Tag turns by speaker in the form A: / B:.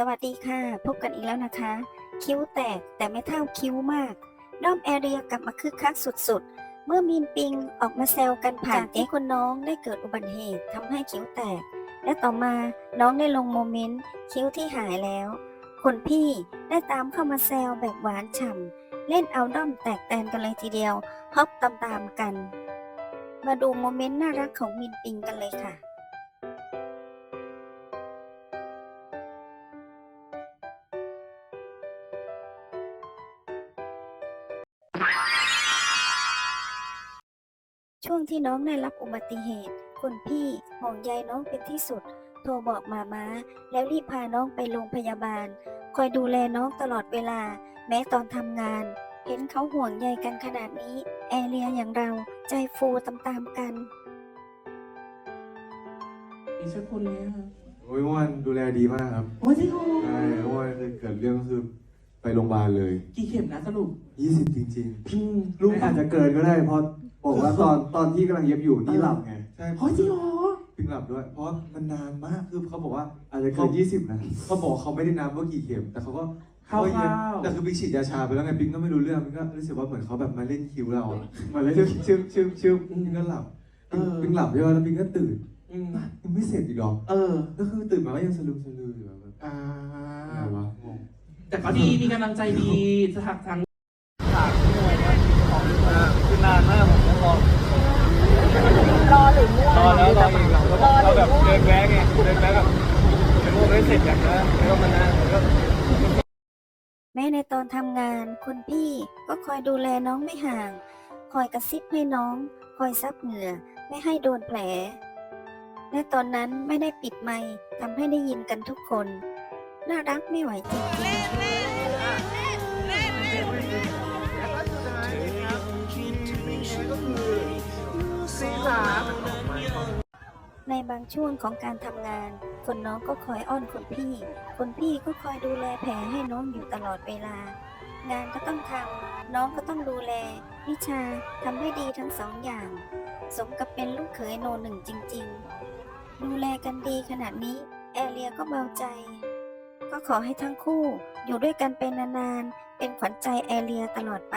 A: สวัสดีค่ะ พบกันอีกแล้วนะคะ คิ้วแตกแต่ไม่เท่าคิ้วมาก ด้อมแอเรียกลับมาคึกคักสุดๆ เมื่อมีนปิงออกมาแซวกันผ่านที่คนน้องได้เกิดอุบัติเหตุทำให้คิ้วแตก และต่อมาน้องได้ลงโมเมนต์คิ้วที่หายแล้ว คนพี่ได้ตามเข้ามาแซวแบบหวานฉ่ำเล่นเอาด้อมแตกแตนกันเลยทีเดียวฮอปตามๆกัน มาดูโมเมนต์น่ารักของมินปิงกันเลยค่ะ ช่วงที่น้องได้รับอุบัติเหตุ คุณพี่ห่วงใยน้องเป็นที่สุด โทรบอกมาม้า แล้วรีบพาน้องไปโรงพยาบาล คอยดูแลน้องตลอดเวลา แม้ตอนทำงาน เห็นเขาห่วงใยกันขนาดนี้ แอเรียอย่างเราใจฟูตามๆกัน
B: อีกสักคนเลยอะ
C: โอ้ยเมื่อวานดูแลดีมากครับ
B: โอ้ยจริงเหรอ
C: ใช่เมื่อวานคือเกิดเรื่องก็คือ ไปโรงพยาบาลเลย
B: กี่เข็มนะสรุป
C: 20จริง
B: อืม
D: ลูกอาจจะเกินก็ได้เพราะบอกว่าตอนตอนที่กำลังเย็บอยู่นี่หลับไง
C: ๆใช่
B: โอ้ยจริงเหรอ
C: ปิงหลับด้วย เพราะมันนานมากคือเขาบอกว่า
D: อาจจะเกินยี่สิบนะ
C: เขาบอกเขาไม่ได้นับว่ากี่เข็ม แต่เขาก็
B: คร่าว
C: เย็น
B: ๆ
C: แต่คือปิงฉีดยาชาไปแล้วไงปิงก็ไม่รู้เรื่องปิงก็รู้สึกว่าเหมือนเขาแบบมาเล่นคิวเรา
D: มาเลย
C: ชึบชึบชึบชึบปิงก็หลับ
B: เออ
C: ปิงหลับใช่ไหมแล้วปิงก็ตื่น
B: อืม
C: ยังไม่เสร็จอีกเหรอ
B: เออ
C: ก็คือตื่นมาก็ยังสลืมสลืออยู่แบบ
B: อ่า
C: อะไรวะงง
B: แต่ก็ดีมีกำลังใจดีจะทักทาง
E: คือนานมากผมต้องรอ
F: รอหรือม่วง
E: รอแล้วรออีกเราก็เราแบบเดินแวะไงเดินแวะแบบเป็นพวกไม่เสร็จอย่างนั้นแล้วก็มานั่งแล้วก็
A: แม้ในตอนทำงานคุณพี่ก็คอยดูแลน้องไม่ห่าง คอยกระซิบให้น้อง คอยซับเหงื่อไม่ให้โดนแผลและตอนนั้นไม่ได้ปิดไมค์ทำให้ได้ยินกันทุกคน น่ารักไม่ไหวจริงในบางช่วงของการทำงาน คนน้องก็คอยอ้อนคนพี่ คนพี่ก็คอยดูแลแผลให้น้องอยู่ตลอดเวลา งานก็ต้องทำน้องก็ต้องดูแล วิชาทำให้ดีทั้งสองอย่าง สมกับเป็นลูกเขยโนหนึ่งจริง ๆ ดูแลกันดีขนาดนี้ แอเรียก็เบาใจ ก็ขอให้ทั้งคู่อยู่ด้วยกันเป็นนานๆ เป็นขวัญใจแอเรียตลอดไป